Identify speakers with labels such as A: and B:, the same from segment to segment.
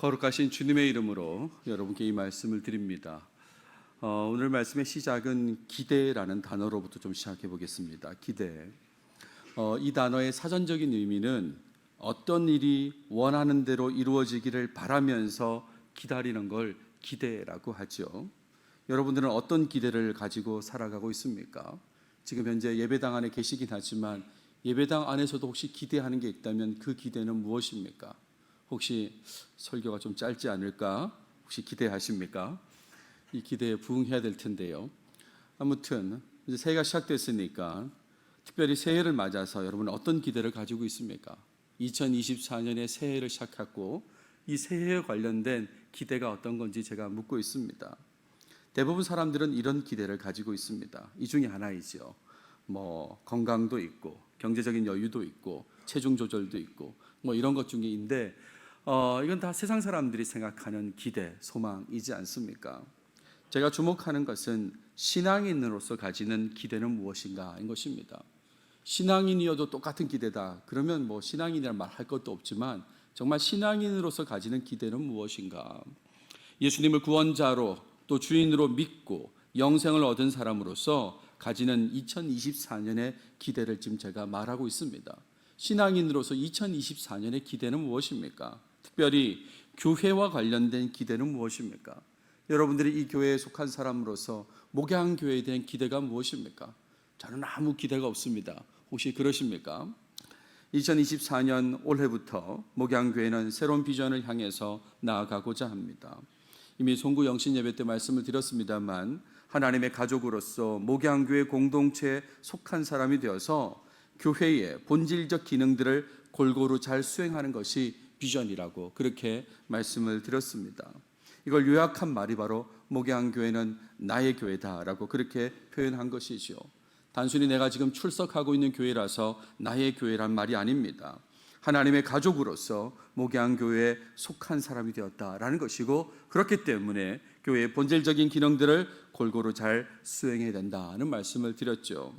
A: 거룩하신 주님의 이름으로 여러분께 이 말씀을 드립니다. 어, 오늘 말씀의 시작은 기대라는 단어로부터 좀 시작해 보겠습니다. 기대. 어, 이 단어의 사전적인 의미는 어떤 일이 원하는 대로 이루어지기를 바라면서 기다리는 걸 기대라고 하죠. 여러분들은 어떤 기대를 가지고 살아가고 있습니까? 지금 현재 예배당 안에 계시긴 하지만 예배당 안에서도 혹시 기대하는 게 있다면 그 기대는 무엇입니까? 혹시 설교가 좀 짧지 않을까? 혹시 기대하십니까? 이 기대에 부응해야 될 텐데요. 아무튼 이제 새해가 시작됐으니까 특별히 새해를 맞아서 여러분은 어떤 기대를 가지고 있습니까? 2024년의 새해를 시작하고 이 새해에 관련된 기대가 어떤 건지 제가 묻고 있습니다. 대부분 사람들은 이런 기대를 가지고 있습니다. 이 중에 하나이죠. 뭐 건강도 있고 경제적인 여유도 있고 체중 조절도 있고 뭐 이런 것 중에인데 어, 이건 다 세상 사람들이 생각하는 기대, 소망이지 않습니까? 제가 주목하는 것은 신앙인으로서 가지는 기대는 무엇인가인 것입니다. 신앙인이어도 똑같은 기대다. 그러면 뭐 신앙인이란 말 할 것도 없지만 정말 신앙인으로서 가지는 기대는 무엇인가? 예수님을 구원자로 또 주인으로 믿고 영생을 얻은 사람으로서 가지는 2024년의 기대를 지금 제가 말하고 있습니다. 신앙인으로서 2024년의 기대는 무엇입니까? 특별히 교회와 관련된 기대는 무엇입니까? 여러분들이 이 교회에 속한 사람으로서 목양 교회에 대한 기대가 무엇입니까? 저는 아무 기대가 없습니다. 혹시 그러십니까? 2024년 올해부터 목양교회는 새로운 비전을 향해서 나아가고자 합니다. 이미 송구 영신 예배 때 말씀을 드렸습니다만 하나님의 가족으로서 목양교회 공동체에 속한 사람이 되어서 교회의 본질적 기능들을 골고루 잘 수행하는 것이 비전이라고 그렇게 말씀을 드렸습니다. 이걸 요약한 말이 바로 목양교회는 나의 교회다라고 그렇게 표현한 것이지요. 단순히 내가 지금 출석하고 있는 교회라서 나의 교회란 말이 아닙니다. 하나님의 가족으로서 목양교회에 속한 사람이 되었다라는 것이고 그렇기 때문에 교회의 본질적인 기능들을 골고루 잘 수행해야 된다는 말씀을 드렸죠.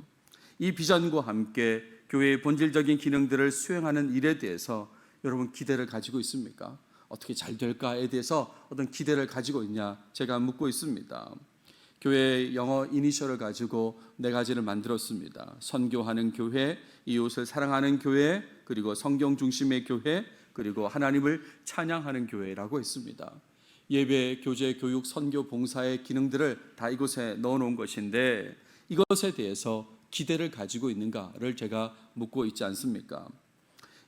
A: 이 비전과 함께 교회의 본질적인 기능들을 수행하는 일에 대해서 여러분 기대를 가지고 있습니까? 어떻게 잘 될까에 대해서 어떤 기대를 가지고 있냐 제가 묻고 있습니다. 교회 영어 이니셜을 가지고 네 가지를 만들었습니다. 선교하는 교회, 이웃을 사랑하는 교회, 그리고 성경 중심의 교회, 그리고 하나님을 찬양하는 교회라고 했습니다. 예배, 교제, 교육, 선교, 봉사의 기능들을 다 이곳에 넣어 놓은 것인데 이것에 대해서 기대를 가지고 있는가를 제가 묻고 있지 않습니까?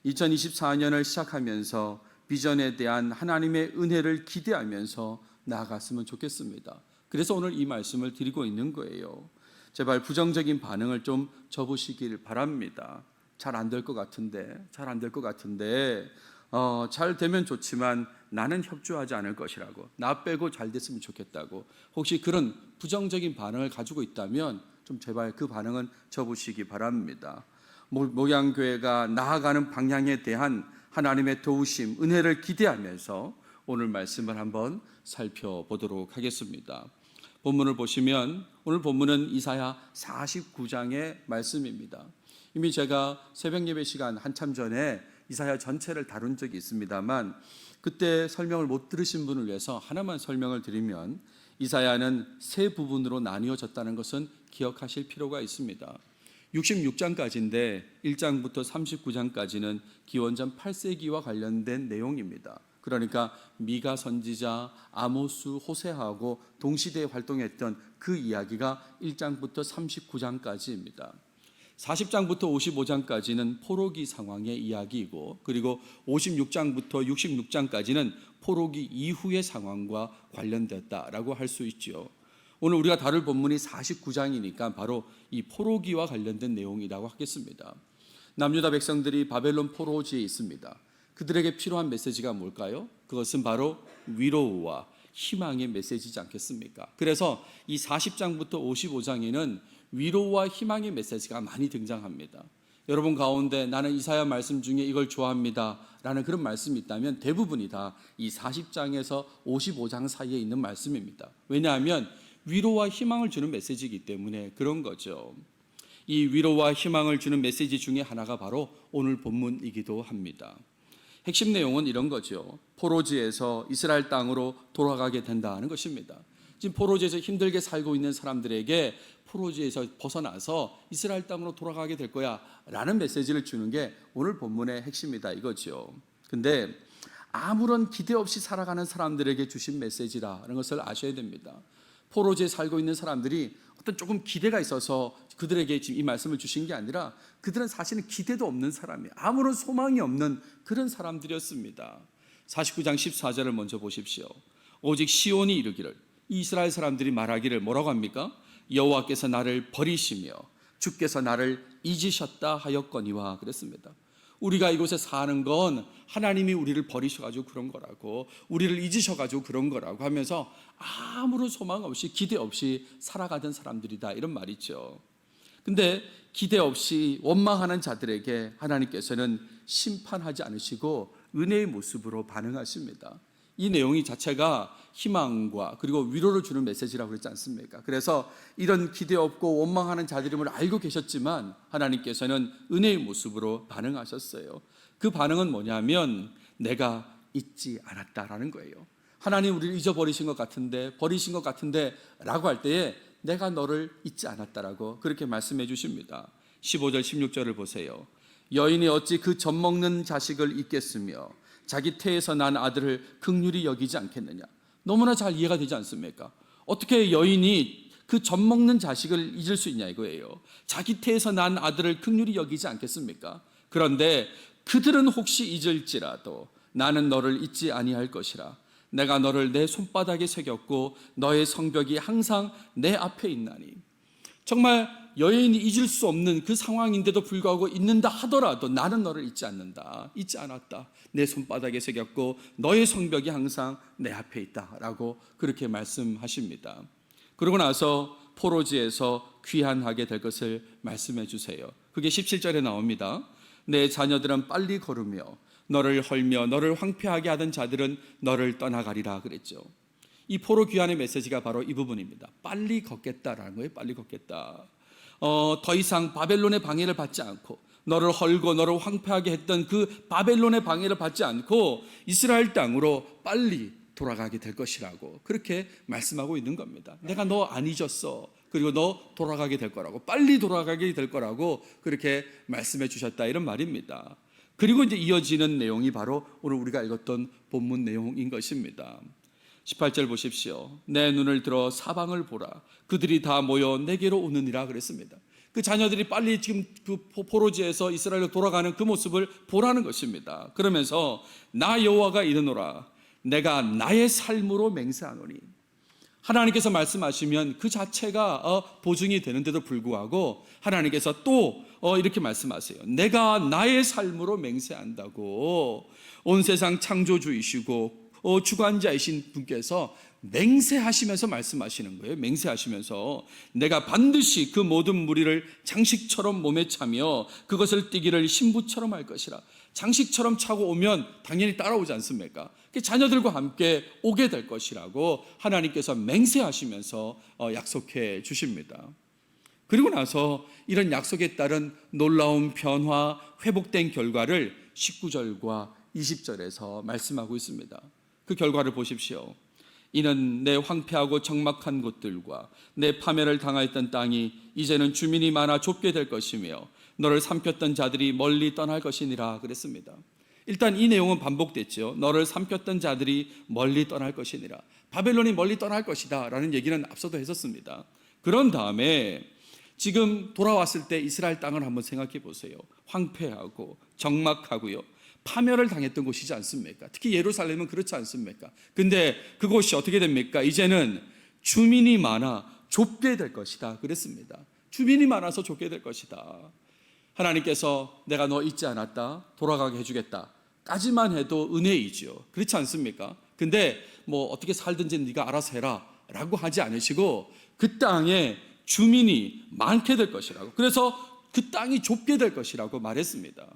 A: 2024년을 시작하면서 비전에 대한 하나님의 은혜를 기대하면서 나아갔으면 좋겠습니다. 그래서 오늘 이 말씀을 드리고 있는 거예요. 제발 부정적인 반응을 좀 접으시길 바랍니다. 잘 안 될 것 같은데, 잘 안 될 것 같은데, 어, 잘 되면 좋지만 나는 협조하지 않을 것이라고, 나 빼고 잘 됐으면 좋겠다고, 혹시 그런 부정적인 반응을 가지고 있다면 좀 제발 그 반응은 접으시기 바랍니다. 모양교회가 나아가는 방향에 대한 하나님의 도우심, 은혜를 기대하면서 오늘 말씀을 한번 살펴보도록 하겠습니다. 본문을 보시면 오늘 본문은 이사야 49장의 말씀입니다. 이미 제가 새벽 예배 시간 한참 전에 이사야 전체를 다룬 적이 있습니다만 그때 설명을 못 들으신 분을 위해서 하나만 설명을 드리면 이사야는 세 부분으로 나뉘어졌다는 것은 기억하실 필요가 있습니다. 66장까지인데 1장부터 39장까지는 기원전 8세기와 관련된 내용입니다. 그러니까 미가 선지자 아모스 호세하고 동시대에 활동했던 그 이야기가 1장부터 39장까지입니다. 40장부터 55장까지는 포로기 상황의 이야기이고 그리고 56장부터 66장까지는 포로기 이후의 상황과 관련됐다라고 할 수 있죠. 오늘 우리가 다룰 본문이 49장이니까 바로 이 포로기와 관련된 내용이라고 하겠습니다. 남유다 백성들이 바벨론 포로지에 있습니다. 그들에게 필요한 메시지가 뭘까요? 그것은 바로 위로와 희망의 메시지지 않겠습니까? 그래서 이 40장부터 55장에는 위로와 희망의 메시지가 많이 등장합니다. 여러분 가운데 나는 이사야 말씀 중에 이걸 좋아합니다. 라는 그런 말씀이 있다면 대부분이 다 이 40장에서 55장 사이에 있는 말씀입니다. 왜냐하면 위로와 희망을 주는 메시지이기 때문에 그런 거죠. 이 위로와 희망을 주는 메시지 중에 하나가 바로 오늘 본문이기도 합니다. 핵심 내용은 이런 거죠. 포로지에서 이스라엘 땅으로 돌아가게 된다는 것입니다. 지금 포로지에서 힘들게 살고 있는 사람들에게 포로지에서 벗어나서 이스라엘 땅으로 돌아가게 될 거야 라는 메시지를 주는 게 오늘 본문의 핵심이다 이거죠. 근데 아무런 기대 없이 살아가는 사람들에게 주신 메시지라는 것을 아셔야 됩니다. 포로지에 살고 있는 사람들이 어떤 조금 기대가 있어서 그들에게 지금 이 말씀을 주신 게 아니라 그들은 사실은 기대도 없는 사람이 아무런 소망이 없는 그런 사람들이었습니다. 49장 14절을 먼저 보십시오. 오직 시온이 이르기를 이스라엘 사람들이 말하기를 뭐라고 합니까? 여호와께서 나를 버리시며 주께서 나를 잊으셨다 하였거니와 그랬습니다. 우리가 이곳에 사는 건 하나님이 우리를 버리셔가지고 그런 거라고, 우리를 잊으셔가지고 그런 거라고 하면서 아무런 소망 없이 기대 없이 살아가던 사람들이다 이런 말이죠. 근데 기대 없이 원망하는 자들에게 하나님께서는 심판하지 않으시고 은혜의 모습으로 반응하십니다. 이 내용이 자체가 희망과 그리고 위로를 주는 메시지라고 그랬지 않습니까? 그래서 이런 기대 없고 원망하는 자들임을 알고 계셨지만 하나님께서는 은혜의 모습으로 반응하셨어요. 그 반응은 뭐냐면 내가 잊지 않았다라는 거예요. 하나님 우리를 잊어버리신 것 같은데 버리신 것 같은데 라고 할 때에 내가 너를 잊지 않았다라고 그렇게 말씀해 주십니다. 15절 16절을 보세요. 여인이 어찌 그 젖 먹는 자식을 잊겠으며 자기 태에서 난 아들을 극률이 여기지 않겠느냐. 너무나 잘 이해가 되지 않습니까? 어떻게 여인이 그 젖 먹는 자식을 잊을 수 있냐 이거예요. 자기 태에서 난 아들을 극률이 여기지 않겠습니까? 그런데 그들은 혹시 잊을지라도 나는 너를 잊지 아니할 것이라. 내가 너를 내 손바닥에 새겼고 너의 성벽이 항상 내 앞에 있나니. 정말 여인이 잊을 수 없는 그 상황인데도 불구하고 잊는다 하더라도 나는 너를 잊지 않는다. 잊지 않았다. 내 손바닥에 새겼고 너의 성벽이 항상 내 앞에 있다 라고 그렇게 말씀하십니다. 그러고 나서 포로지에서 귀환하게 될 것을 말씀해 주세요. 그게 17절에 나옵니다. 내 자녀들은 빨리 걸으며 너를 헐며 너를 황폐하게 하던 자들은 너를 떠나가리라 그랬죠. 이 포로 귀환의 메시지가 바로 이 부분입니다. 빨리 걷겠다라는 거예요. 빨리 걷겠다. 어, 더 이상 바벨론의 방해를 받지 않고 너를 헐고 너를 황폐하게 했던 그 바벨론의 방해를 받지 않고 이스라엘 땅으로 빨리 돌아가게 될 것이라고 그렇게 말씀하고 있는 겁니다. 내가 너 안 잊었어. 그리고 너 돌아가게 될 거라고 빨리 돌아가게 될 거라고 그렇게 말씀해 주셨다 이런 말입니다. 그리고 이제 이어지는 내용이 바로 오늘 우리가 읽었던 본문 내용인 것입니다. 18절 보십시오. 내 눈을 들어 사방을 보라. 그들이 다 모여 내게로 오느니라 그랬습니다. 그 자녀들이 빨리 지금 그 포로지에서 이스라엘로 돌아가는 그 모습을 보라는 것입니다. 그러면서 나 여호와가 이르노라. 내가 나의 삶으로 맹세하노니. 하나님께서 말씀하시면 그 자체가 어, 보증이 되는데도 불구하고 하나님께서 또 어, 이렇게 말씀하세요. 내가 나의 삶으로 맹세한다고 온 세상 창조주이시고 어, 주관자이신 분께서 맹세하시면서 말씀하시는 거예요. 맹세하시면서 내가 반드시 그 모든 무리를 장식처럼 몸에 차며 그것을 띠기를 신부처럼 할 것이라. 장식처럼 차고 오면 당연히 따라오지 않습니까? 자녀들과 함께 오게 될 것이라고 하나님께서 맹세하시면서 어, 약속해 주십니다. 그리고 나서 이런 약속에 따른 놀라운 변화, 회복된 결과를 19절과 20절에서 말씀하고 있습니다. 그 결과를 보십시오. 이는 내 황폐하고 적막한 곳들과 내 파멸을 당하였던 땅이 이제는 주민이 많아 좁게 될 것이며 너를 삼켰던 자들이 멀리 떠날 것이니라 그랬습니다. 일단 이 내용은 반복됐죠. 너를 삼켰던 자들이 멀리 떠날 것이니라. 바벨론이 멀리 떠날 것이다 라는 얘기는 앞서도 했었습니다. 그런 다음에 지금 돌아왔을 때 이스라엘 땅을 한번 생각해 보세요. 황폐하고 적막하고요. 파멸을 당했던 곳이지 않습니까? 특히 예루살렘은 그렇지 않습니까? 근데 그곳이 어떻게 됩니까? 이제는 주민이 많아 좁게 될 것이다. 그랬습니다. 주민이 많아서 좁게 될 것이다. 하나님께서 내가 너 잊지 않았다. 돌아가게 해주겠다. 까지만 해도 은혜이지요. 그렇지 않습니까? 근데 뭐 어떻게 살든지 네가 알아서 해라. 라고 하지 않으시고 그 땅에 주민이 많게 될 것이라고. 그래서 그 땅이 좁게 될 것이라고 말했습니다.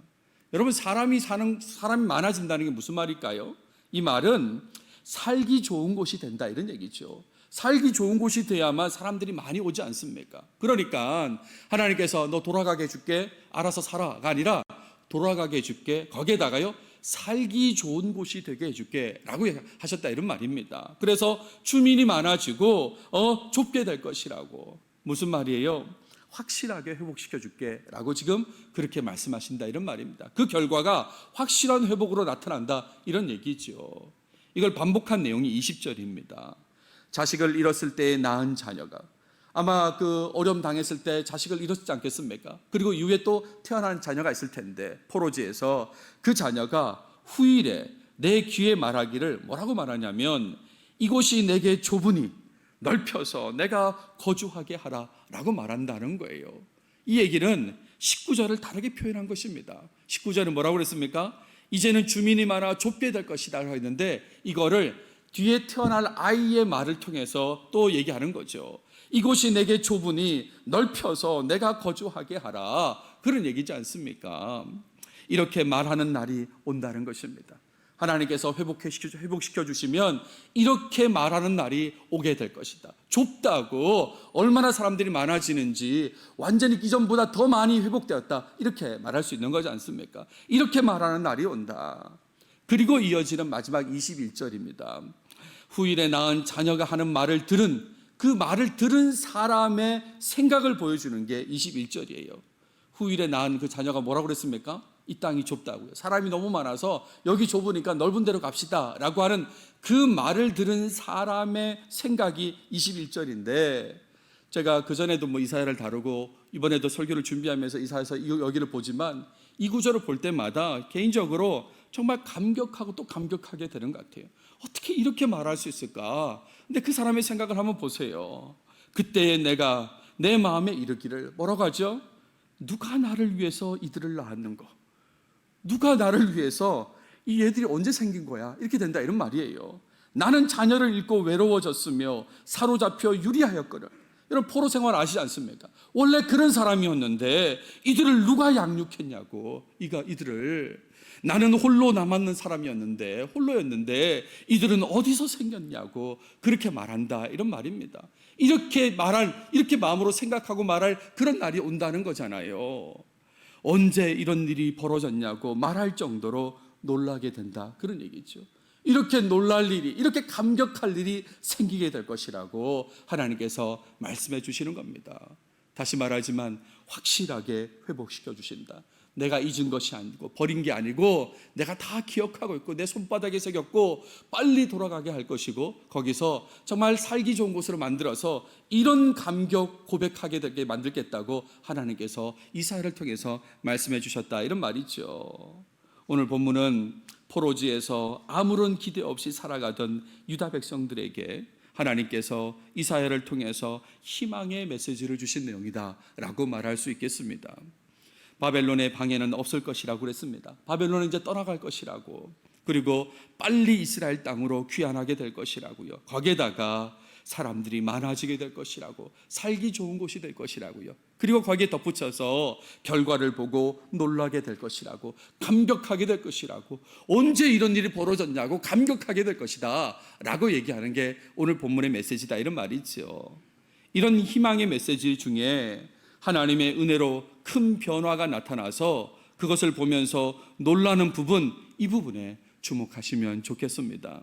A: 여러분 사람이 사는 사람이 많아진다는 게 무슨 말일까요? 이 말은 살기 좋은 곳이 된다 이런 얘기죠. 살기 좋은 곳이 돼야만 사람들이 많이 오지 않습니까? 그러니까 하나님께서 너 돌아가게 해줄게 알아서 살아가 아니라 돌아가게 해줄게 거기에다가요 살기 좋은 곳이 되게 해줄게 라고 하셨다 이런 말입니다. 그래서 주민이 많아지고 어 좁게 될 것이라고 무슨 말이에요? 확실하게 회복시켜 줄게 라고 지금 그렇게 말씀하신다 이런 말입니다. 그 결과가 확실한 회복으로 나타난다 이런 얘기죠. 이걸 반복한 내용이 20절입니다. 자식을 잃었을 때 낳은 자녀가 아마 그 어려움 당했을 때 자식을 잃었지 않겠습니까? 그리고 이후에 또 태어난 자녀가 있을 텐데 포로지에서 그 자녀가 후일에 내 귀에 말하기를 뭐라고 말하냐면 이곳이 내게 좁으니 넓혀서 내가 거주하게 하라 라고 말한다는 거예요. 이 얘기는 19절을 다르게 표현한 것입니다. 19절은 뭐라고 그랬습니까? 이제는 주민이 많아 좁게 될 것이다 했는데 이거를 뒤에 태어날 아이의 말을 통해서 또 얘기하는 거죠. 이곳이 내게 좁으니 넓혀서 내가 거주하게 하라. 그런 얘기지 않습니까? 이렇게 말하는 날이 온다는 것입니다. 하나님께서 회복시켜, 회복시켜 주시면 이렇게 말하는 날이 오게 될 것이다. 좁다고 얼마나 사람들이 많아지는지 완전히 이전보다 더 많이 회복되었다. 이렇게 말할 수 있는 거지 않습니까? 이렇게 말하는 날이 온다. 그리고 이어지는 마지막 21절입니다. 후일에 낳은 자녀가 하는 말을 들은 그 말을 들은 사람의 생각을 보여주는 게 21절이에요. 후일에 낳은 그 자녀가 뭐라고 그랬습니까? 이 땅이 좁다고요. 사람이 너무 많아서 여기 좁으니까 넓은 데로 갑시다. 라고 하는 그 말을 들은 사람의 생각이 21절인데 제가 그전에도 뭐 이사야를 다루고 이번에도 설교를 준비하면서 이사야서 여기를 보지만 이 구절을 볼 때마다 개인적으로 정말 감격하고 또 감격하게 되는 것 같아요. 어떻게 이렇게 말할 수 있을까? 근데 그 사람의 생각을 한번 보세요. 그때 내가 내 마음에 이르기를 뭐라고 하죠? 누가 나를 위해서 이들을 낳았는가? 누가 나를 위해서 이 애들이 언제 생긴 거야? 이렇게 된다 이런 말이에요. 나는 자녀를 잃고 외로워졌으며 사로잡혀 유리하였거든. 여러분 포로 생활 아시지 않습니까? 원래 그런 사람이었는데 이들을 누가 양육했냐고. 이가 이들을 나는 홀로 남았는 사람이었는데 홀로였는데 이들은 어디서 생겼냐고 그렇게 말한다 이런 말입니다. 이렇게 말할 이렇게 마음으로 생각하고 말할 그런 날이 온다는 거잖아요. 언제 이런 일이 벌어졌냐고 말할 정도로 놀라게 된다. 그런 얘기죠. 이렇게 놀랄 일이, 이렇게 감격할 일이 생기게 될 것이라고 하나님께서 말씀해 주시는 겁니다. 다시 말하지만 확실하게 회복시켜 주신다. 내가 잊은 것이 아니고 버린 게 아니고 내가 다 기억하고 있고 내 손바닥에 새겼고 빨리 돌아가게 할 것이고 거기서 정말 살기 좋은 곳으로 만들어서 이런 감격 고백하게 되게 만들겠다고 하나님께서 이사야를 통해서 말씀해 주셨다 이런 말이죠. 오늘 본문은 포로지에서 아무런 기대 없이 살아가던 유다 백성들에게 하나님께서 이사야를 통해서 희망의 메시지를 주신 내용이다라고 말할 수 있겠습니다. 바벨론의 방해는 없을 것이라고 그랬습니다. 바벨론은 이제 떠나갈 것이라고. 그리고 빨리 이스라엘 땅으로 귀환하게 될 것이라고요. 거기에다가 사람들이 많아지게 될 것이라고 살기 좋은 곳이 될 것이라고요. 그리고 거기에 덧붙여서 결과를 보고 놀라게 될 것이라고 감격하게 될 것이라고 언제 이런 일이 벌어졌냐고 감격하게 될 것이다라고 얘기하는 게 오늘 본문의 메시지다 이런 말이죠. 이런 희망의 메시지 중에 하나님의 은혜로 큰 변화가 나타나서 그것을 보면서 놀라는 부분 이 부분에 주목하시면 좋겠습니다.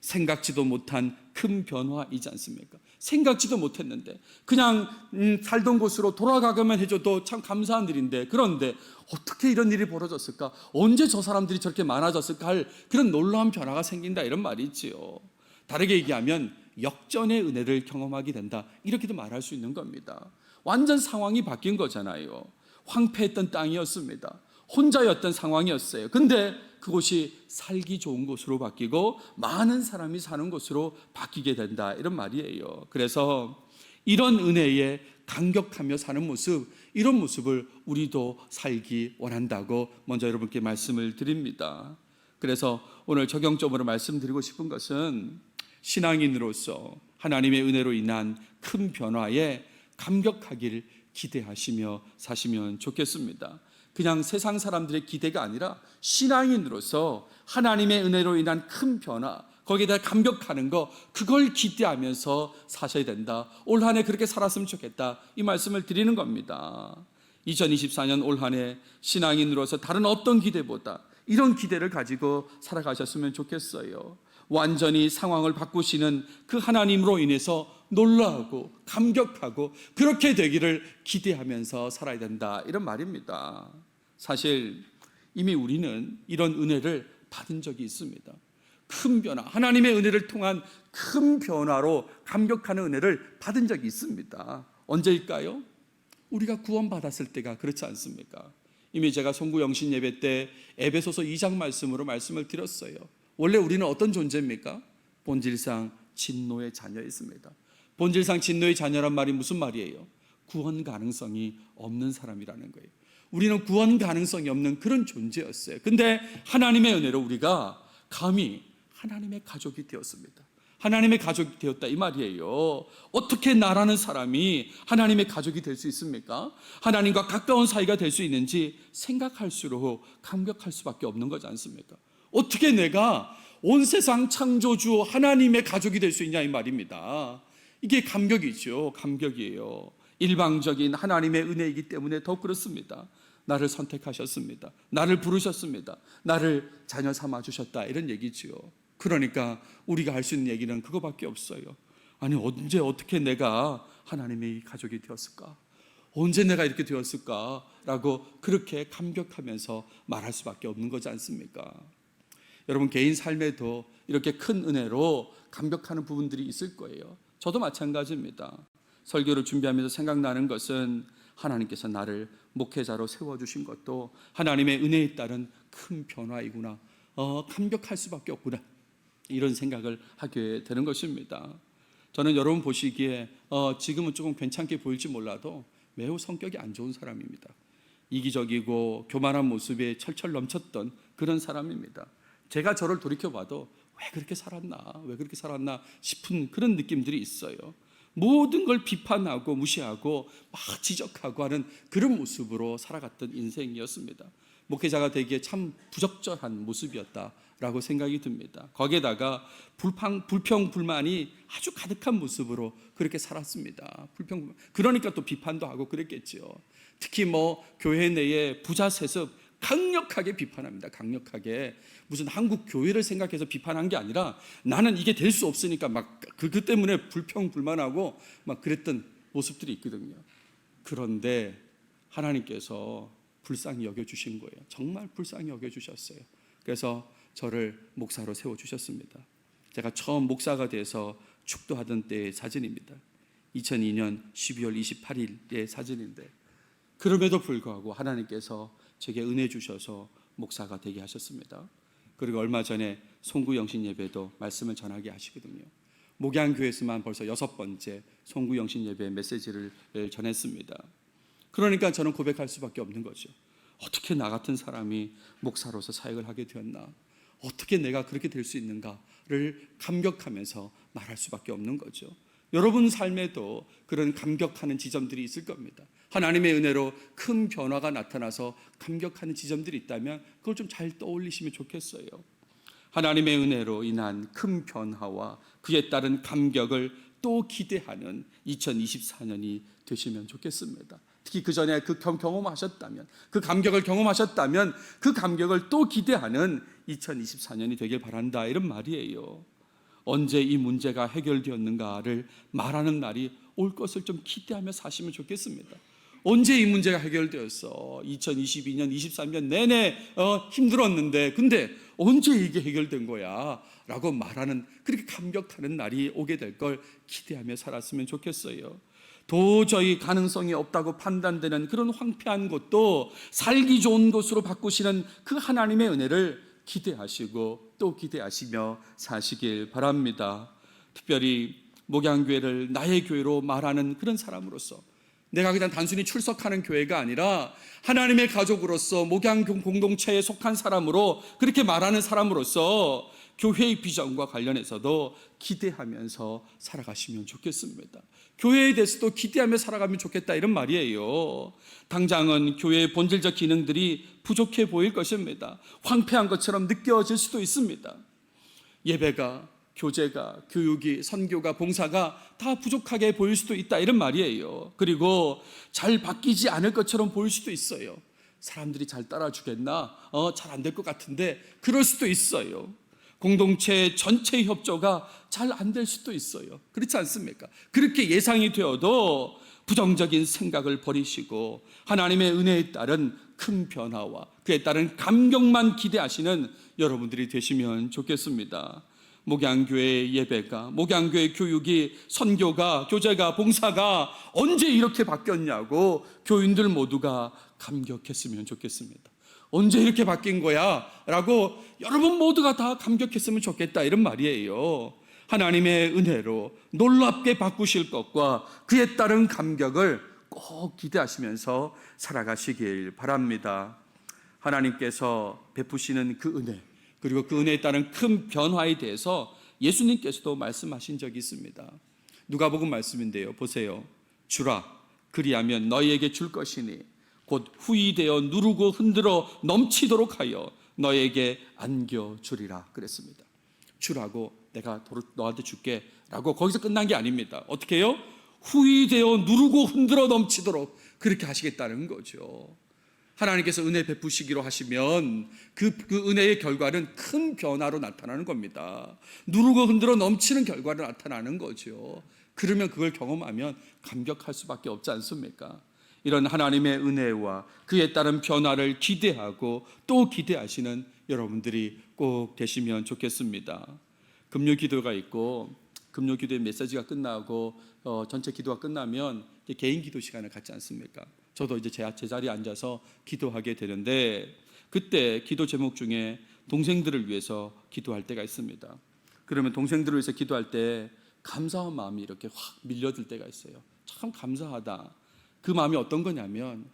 A: 생각지도 못한 큰 변화이지 않습니까? 생각지도 못했는데 그냥 음, 살던 곳으로 돌아가기만 해줘도 참 감사한 일인데 그런데 어떻게 이런 일이 벌어졌을까? 언제 저 사람들이 저렇게 많아졌을까 할 그런 놀라운 변화가 생긴다 이런 말이 있지요. 다르게 얘기하면 역전의 은혜를 경험하게 된다 이렇게도 말할 수 있는 겁니다. 완전 상황이 바뀐 거잖아요. 황폐했던 땅이었습니다. 혼자였던 상황이었어요. 근데 그곳이 살기 좋은 곳으로 바뀌고 많은 사람이 사는 곳으로 바뀌게 된다. 이런 말이에요. 그래서 이런 은혜에 감격하며 사는 모습, 이런 모습을 우리도 살기 원한다고 먼저 여러분께 말씀을 드립니다. 그래서 오늘 적용점으로 말씀드리고 싶은 것은 신앙인으로서 하나님의 은혜로 인한 큰 변화에 감격하기를 기대하시며 사시면 좋겠습니다. 그냥 세상 사람들의 기대가 아니라 신앙인으로서 하나님의 은혜로 인한 큰 변화, 거기에다 감격하는 거, 그걸 기대하면서 사셔야 된다. 올 한 해 그렇게 살았으면 좋겠다. 이 말씀을 드리는 겁니다. 2024년 올 한 해 신앙인으로서 다른 어떤 기대보다 이런 기대를 가지고 살아가셨으면 좋겠어요. 완전히 상황을 바꾸시는 그 하나님으로 인해서 놀라고 감격하고 그렇게 되기를 기대하면서 살아야 된다. 이런 말입니다. 사실 이미 우리는 이런 은혜를 받은 적이 있습니다. 큰 변화, 하나님의 은혜를 통한 큰 변화로 감격하는 은혜를 받은 적이 있습니다. 언제일까요? 우리가 구원받았을 때가 그렇지 않습니까? 이미 제가 송구 영신 예배 때 에베소서 2장 말씀으로 말씀을 드렸어요. 원래 우리는 어떤 존재입니까? 본질상 진노의 자녀였습니다. 본질상 진노의 자녀란 말이 무슨 말이에요? 구원 가능성이 없는 사람이라는 거예요. 우리는 구원 가능성이 없는 그런 존재였어요. 근데 하나님의 은혜로 우리가 감히 하나님의 가족이 되었습니다. 하나님의 가족이 되었다 이 말이에요. 어떻게 나라는 사람이 하나님의 가족이 될 수 있습니까? 하나님과 가까운 사이가 될 수 있는지 생각할수록 감격할 수밖에 없는 거지 않습니까? 어떻게 내가 온 세상 창조주 하나님의 가족이 될 수 있냐 이 말입니다. 이게 감격이죠. 감격이에요. 일방적인 하나님의 은혜이기 때문에 더 그렇습니다. 나를 선택하셨습니다. 나를 부르셨습니다. 나를 자녀 삼아 주셨다. 이런 얘기지요. 그러니까 우리가 할 수 있는 얘기는 그거밖에 없어요. 아니 언제 어떻게 내가 하나님의 가족이 되었을까? 언제 내가 이렇게 되었을까?라고 그렇게 감격하면서 말할 수밖에 없는 거지 않습니까? 여러분 개인 삶에도 이렇게 큰 은혜로 감격하는 부분들이 있을 거예요. 저도 마찬가지입니다. 설교를 준비하면서 생각나는 것은 하나님께서 나를 목회자로 세워주신 것도 하나님의 은혜에 따른 큰 변화이구나. 어, 감격할 수밖에 없구나. 이런 생각을 하게 되는 것입니다. 저는 여러분 보시기에 어, 지금은 조금 괜찮게 보일지 몰라도 매우 성격이 안 좋은 사람입니다. 이기적이고 교만한 모습에 철철 넘쳤던 그런 사람입니다. 제가 저를 돌이켜봐도 왜 그렇게 살았나, 왜 그렇게 살았나 싶은 그런 느낌들이 있어요. 모든 걸 비판하고 무시하고 막 지적하고 하는 그런 모습으로 살아갔던 인생이었습니다. 목회자가 되기에 참 부적절한 모습이었다라고 생각이 듭니다. 거기에다가 불평, 불평 불만이 아주 가득한 모습으로 그렇게 살았습니다. 불평 그러니까 또 비판도 하고 그랬겠지요. 특히 뭐 교회 내에 부자 세습 강력하게 비판합니다. 강력하게 무슨 한국 교회를 생각해서 비판한 게 아니라 나는 이게 될 수 없으니까 막 그 그 때문에 불평 불만하고 막 그랬던 모습들이 있거든요. 그런데 하나님께서 불쌍히 여겨 주신 거예요. 정말 불쌍히 여겨 주셨어요. 그래서 저를 목사로 세워 주셨습니다. 제가 처음 목사가 돼서 축도하던 때의 사진입니다. 2002년 12월 28일의 사진인데 그럼에도 불구하고 하나님께서 제게 은혜 주셔서 목사가 되게 하셨습니다. 그리고 얼마 전에 송구 영신 예배도 말씀을 전하게 하시거든요. 목양교회에서만 벌써 여섯 번째 송구 영신 예배 메시지를 전했습니다. 그러니까 저는 고백할 수밖에 없는 거죠. 어떻게 나 같은 사람이 목사로서 사역을 하게 되었나? 어떻게 내가 그렇게 될 수 있는가를 감격하면서 말할 수밖에 없는 거죠. 여러분 삶에도 그런 감격하는 지점들이 있을 겁니다. 하나님의 은혜로 큰 변화가 나타나서 감격하는 지점들이 있다면 그걸 좀 잘 떠올리시면 좋겠어요. 하나님의 은혜로 인한 큰 변화와 그에 따른 감격을 또 기대하는 2024년이 되시면 좋겠습니다. 특히 그 전에 그 경험하셨다면, 그 감격을 경험하셨다면, 그 감격을 또 기대하는 2024년이 되길 바란다. 이런 말이에요. 언제 이 문제가 해결되었는가를 말하는 날이 올 것을 좀 기대하며 사시면 좋겠습니다. 언제 이 문제가 해결되었어? 2022년, 23년 내내 어, 힘들었는데, 근데 언제 이게 해결된 거야? 라고 말하는 그렇게 감격하는 날이 오게 될 걸 기대하며 살았으면 좋겠어요. 도저히 가능성이 없다고 판단되는 그런 황폐한 곳도 살기 좋은 곳으로 바꾸시는 그 하나님의 은혜를 기대하시고 또 기대하시며 사시길 바랍니다. 특별히 목양교회를 나의 교회로 말하는 그런 사람으로서 내가 그냥 단순히 출석하는 교회가 아니라 하나님의 가족으로서 목양 공동체에 속한 사람으로 그렇게 말하는 사람으로서 교회의 비전과 관련해서도 기대하면서 살아가시면 좋겠습니다. 교회에 대해서도 기대하며 살아가면 좋겠다 이런 말이에요. 당장은 교회의 본질적 기능들이 부족해 보일 것입니다. 황폐한 것처럼 느껴질 수도 있습니다. 예배가 교제가, 교육이, 선교가, 봉사가 다 부족하게 보일 수도 있다 이런 말이에요. 그리고 잘 바뀌지 않을 것처럼 보일 수도 있어요. 사람들이 잘 따라주겠나? 어, 잘 안 될 것 같은데 그럴 수도 있어요. 공동체 전체 협조가 잘 안 될 수도 있어요. 그렇지 않습니까? 그렇게 예상이 되어도 부정적인 생각을 버리시고 하나님의 은혜에 따른 큰 변화와 그에 따른 감격만 기대하시는 여러분들이 되시면 좋겠습니다. 목양교회 예배가, 목양교회 교육이, 선교가, 교제가, 봉사가 언제 이렇게 바뀌었냐고 교인들 모두가 감격했으면 좋겠습니다. 언제 이렇게 바뀐 거야? 라고 여러분 모두가 다 감격했으면 좋겠다. 이런 말이에요. 하나님의 은혜로 놀랍게 바꾸실 것과 그에 따른 감격을 꼭 기대하시면서 살아가시길 바랍니다. 하나님께서 베푸시는 그 은혜, 그리고 그 은혜에 따른 큰 변화에 대해서 예수님께서도 말씀하신 적이 있습니다. 누가복음 말씀인데요. 보세요. 주라 그리하면 너희에게 줄 것이니 곧 후이되어 누르고 흔들어 넘치도록 하여 너에게 안겨 주리라 그랬습니다. 주라고 내가 너한테 줄게라고 거기서 끝난 게 아닙니다. 어떻게 해요? 후이되어 누르고 흔들어 넘치도록 그렇게 하시겠다는 거죠. 하나님께서 은혜 베푸시기로 하시면 그, 그 은혜의 결과는 큰 변화로 나타나는 겁니다. 누르고 흔들어 넘치는 결과로 나타나는 거죠. 그러면 그걸 경험하면 감격할 수밖에 없지 않습니까? 이런 하나님의 은혜와 그에 따른 변화를 기대하고 또 기대하시는 여러분들이 꼭 되시면 좋겠습니다. 금요 기도가 있고 금요 기도의 메시지가 끝나고 어, 전체 기도가 끝나면 개인 기도 시간을 갖지 않습니까? 저도 이제 제, 제 자리에 앉아서 기도하게 되는데 그때 기도 제목 중에 동생들을 위해서 기도할 때가 있습니다. 그러면 동생들을 위해서 기도할 때 감사한 마음이 이렇게 확 밀려들 때가 있어요. 참 감사하다. 그 마음이 어떤 거냐면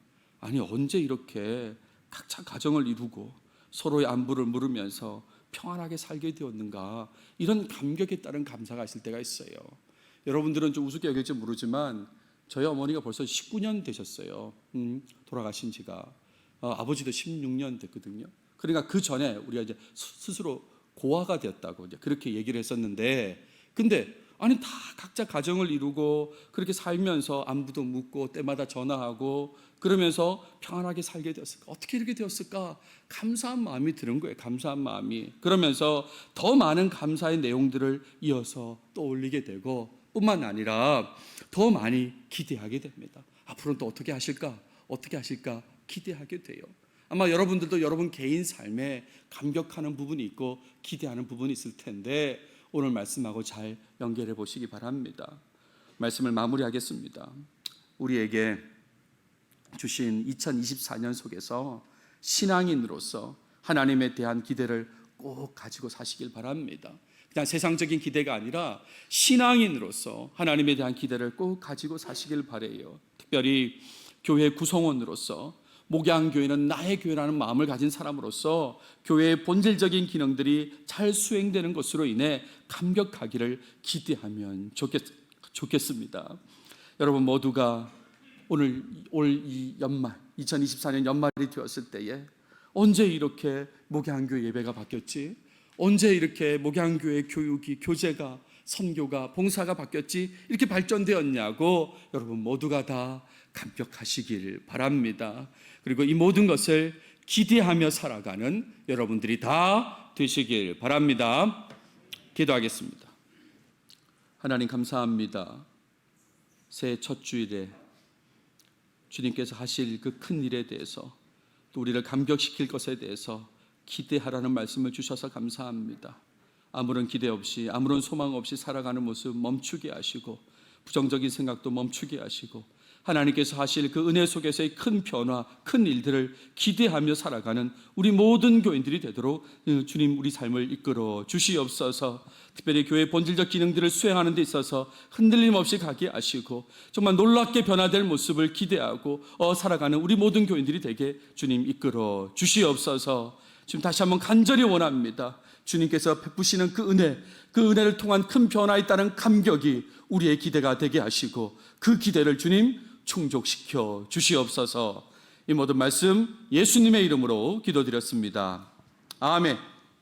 A: 아니 언제 이렇게 각자 가정을 이루고 서로의 안부를 물으면서 평안하게 살게 되었는가 이런 감격에 따른 감사가 있을 때가 있어요. 여러분들은 좀 우습게 여길지 모르지만 저희 어머니가 벌써 19년 되셨어요. 음, 돌아가신 지가 어, 아버지도 16년 됐거든요. 그러니까 그 전에 우리가 이제 스- 스스로 고아가 되었다고 이제 그렇게 얘기를 했었는데, 근데 아니 다 각자 가정을 이루고 그렇게 살면서 안부도 묻고 때마다 전화하고 그러면서 평안하게 살게 되었을까? 어떻게 이렇게 되었을까? 감사한 마음이 드는 거예요. 감사한 마음이. 그러면서 더 많은 감사의 내용들을 이어서 떠올리게 되고 뿐만 아니라 더 많이 기대하게 됩니다. 앞으로는 또 어떻게 하실까? 어떻게 하실까? 기대하게 돼요. 아마 여러분들도 여러분 개인 삶에 감격하는 부분이 있고 기대하는 부분이 있을 텐데 오늘 말씀하고 잘 연결해 보시기 바랍니다. 말씀을 마무리하겠습니다. 우리에게 주신 2024년 속에서 신앙인으로서 하나님에 대한 기대를 꼭 가지고 사시길 바랍니다. 그냥 세상적인 기대가 아니라 신앙인으로서 하나님에 대한 기대를 꼭 가지고 사시길 바래요. 특별히 교회 구성원으로서 목양교회는 나의 교회라는 마음을 가진 사람으로서 교회의 본질적인 기능들이 잘 수행되는 것으로 인해 감격하기를 기대하면 좋겠, 좋겠습니다. 여러분 모두가 오늘 올 이 연말 2024년 연말이 되었을 때에 언제 이렇게 목양교 예배가 바뀌었지? 언제 이렇게 목양교의 교육이 교제가 선교가 봉사가 바뀌었지? 이렇게 발전되었냐고 여러분 모두가 다 감격하시길 바랍니다. 그리고 이 모든 것을 기대하며 살아가는 여러분들이 다 되시길 바랍니다. 기도하겠습니다. 하나님 감사합니다. 새해 첫 주일에 주님께서 하실 그 큰 일에 대해서 또 우리를 감격시킬 것에 대해서 기대하라는 말씀을 주셔서 감사합니다. 아무런 기대 없이 아무런 소망 없이 살아가는 모습 멈추게 하시고 부정적인 생각도 멈추게 하시고 하나님께서 하실 그 은혜 속에서의 큰 변화, 큰 일들을 기대하며 살아가는 우리 모든 교인들이 되도록 어, 주님 우리 삶을 이끌어 주시옵소서. 특별히 교회 본질적 기능들을 수행하는 데 있어서 흔들림 없이 가게 하시고 정말 놀랍게 변화될 모습을 기대하고 어, 살아가는 우리 모든 교인들이 되게 주님 이끌어 주시옵소서. 지금 다시 한번 간절히 원합니다. 주님께서 베푸시는 그 은혜, 그 은혜를 통한 큰 변화에 따른 감격이 우리의 기대가 되게 하시고 그 기대를 주님 충족시켜 주시옵소서. 이 모든 말씀 예수님의 이름으로 기도드렸습니다. 아멘.